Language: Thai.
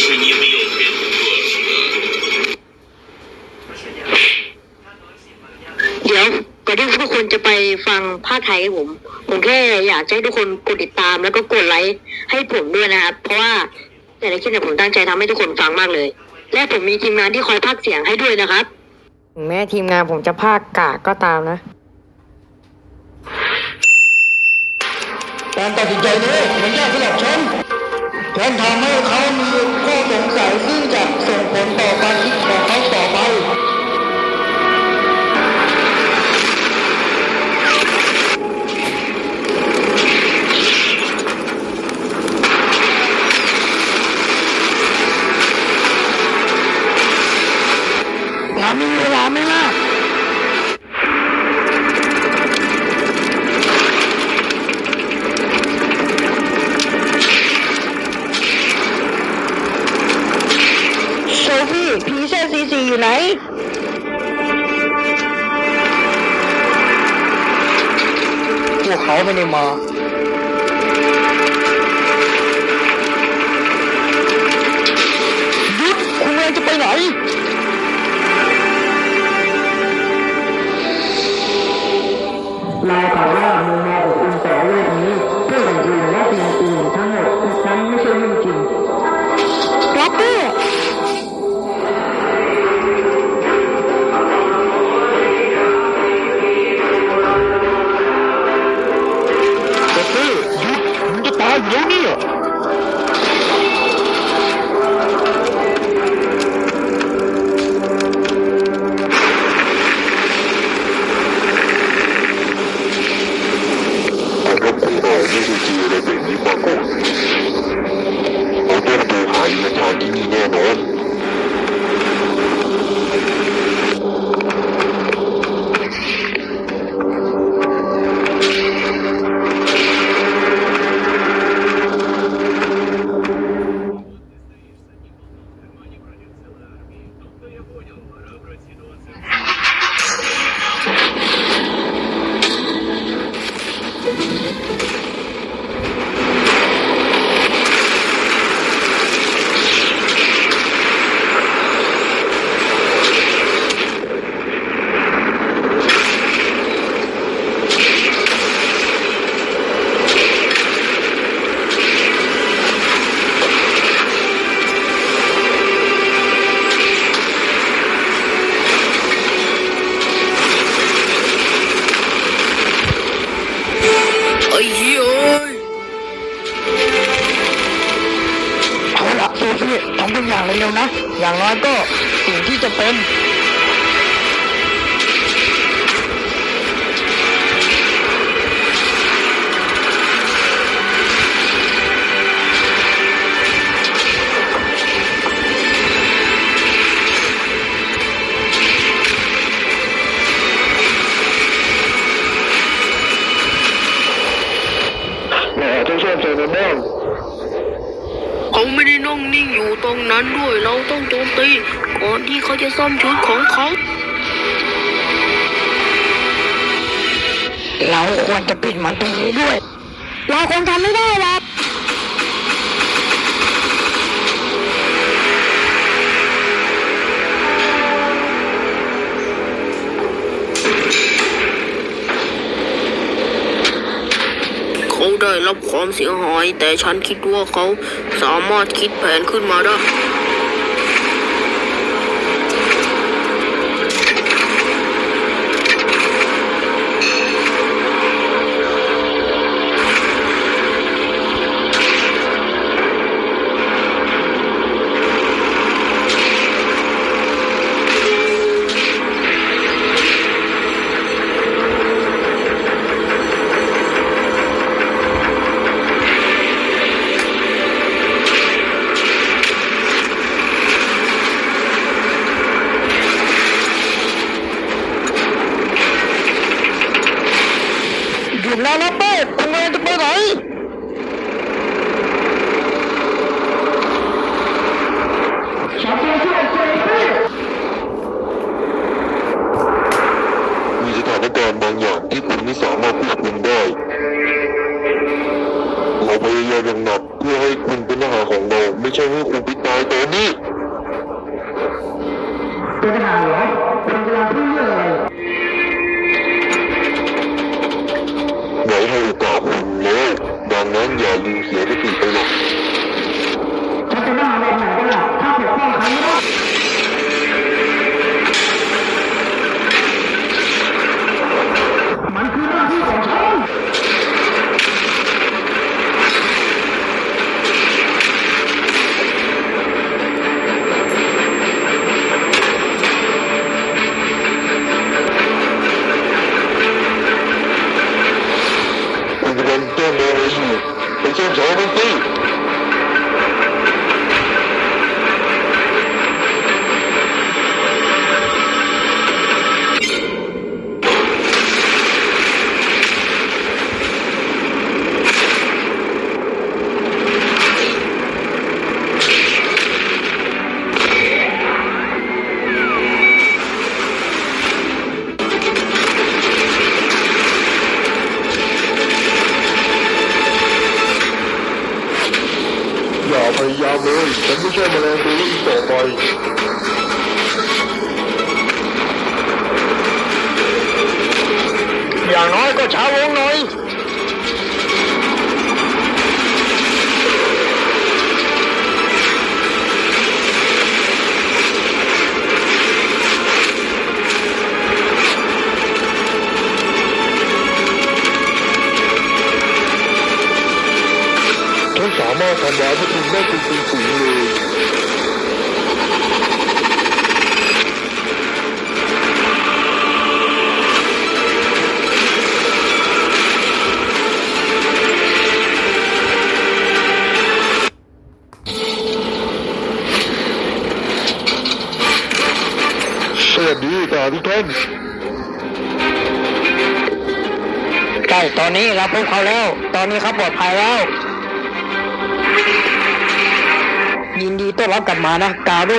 是你没有变过是吧？ เดี๋ยวก่อนที่ทุกคนจะไปฟังภาคไทยให้ผม ผมแค่อยากจะให้ทุกคนกดติดตามแล้วก็กดไลค์ให้ผมด้วยนะครับ เพราะว่าแต่ละคลิปเนี่ยผมตั้งใจทำให้ทุกคนฟังมากเลย และผมมีทีมงานที่คอยพากย์เสียงให้ด้วยนะครับ ถึงแม้ทีมงานผมจะพากกากก็ตามนะ การตัดสินใจนี้มันยากสำหรับฉัน ฉันทำให้เขามีข้อสงสัยซึ่งจะส่งผลต่อการคิดของเขาต่อ เขาไม่ได้มาหยุดคุณเองจะไปไหนเราขอว่ามุมมองของคุณต่เรื่องนี้เพื่อของคุณและสิ่งอื่น понял, пора брать ситуацию. เอาละโซฟี่ทำทุกอย่างเร็วๆนะ อย่างน้อยก็สิ่งที่จะเป็นเราอาจจะชอบใจในบ้าง เขาไม่ได้นั่งนิ่งอยู่ตรงนั้นด้วย เราต้องโจมตีก่อนที่เขาจะซ่อมชุดของเขา เราควรจะปิดมันตรงนี้ด้วย เราคงทำไม่ได้หรอก ได้รับความเสียหาย แต่ฉันคิดว่าเขาสามารถคิดแผนขึ้นมาได้ ผมล้นะเป้คุกำลัจะไปไหนฉันจะช่วยคุปมีสถานการณ์บางอย่างที่คุณไม่สามารถควบคุมได้เราพยายามอย่างหนักเพื่อให้คุณเป็นทหารของเราไม่ใช่ให้คุณไปตายตอนนี้เป็นทหารเหรอคุณกำลังพูด geldiği yeri อยายามเลย ฉันไม่ใช่แมลงตัวนี้อีกต่อไปอย่างน้อยก็ช้าวงหน่อย สามารถทำร้ายพวกคุณได้เป็นฝูงๆเลยสวัสดีทหารทุกท่านใช่ตอนนี้เราพบเขาแล้ว ตอนนี้เขาปลอดภัยแล้ว ยินดีต้อนรับกลับมานะกาโร